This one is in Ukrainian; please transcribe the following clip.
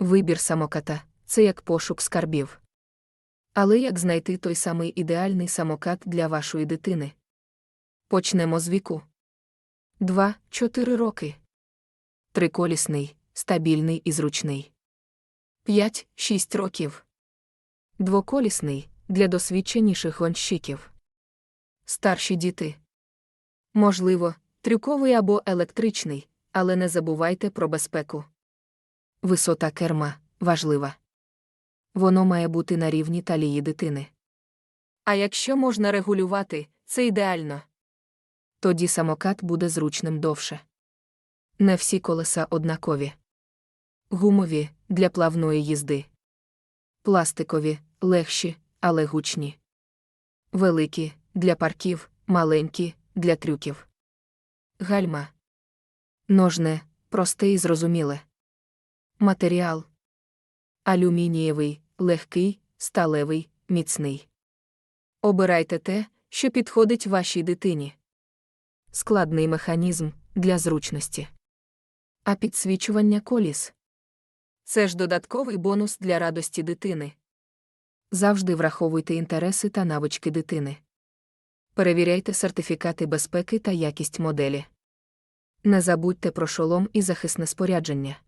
Вибір самоката це як пошук скарбів. Але як знайти той самий ідеальний самокат для вашої дитини? Почнемо з віку. 2-4 роки. Триколісний, стабільний і зручний. 5-6 років. Двоколісний для досвідченіших гонщиків. Старші діти. Можливо, трюковий або електричний, але не забувайте про безпеку. Висота керма важлива. Воно має бути на рівні талії дитини. А якщо можна регулювати, це ідеально. Тоді самокат буде зручним довше. Не всі колеса однакові. Гумові для плавної їзди. Пластикові, легші, але гучні. Великі для парків, маленькі для трюків. Гальма. Ножне, просте і зрозуміле. Матеріал. Алюмінієвий, легкий, сталевий, міцний. Обирайте те, що підходить вашій дитині. Складний механізм для зручності. А підсвічування коліс. Це ж додатковий бонус для радості дитини. Завжди враховуйте інтереси та навички дитини. Перевіряйте сертифікати безпеки та якість моделі. Не забудьте про шолом і захисне спорядження.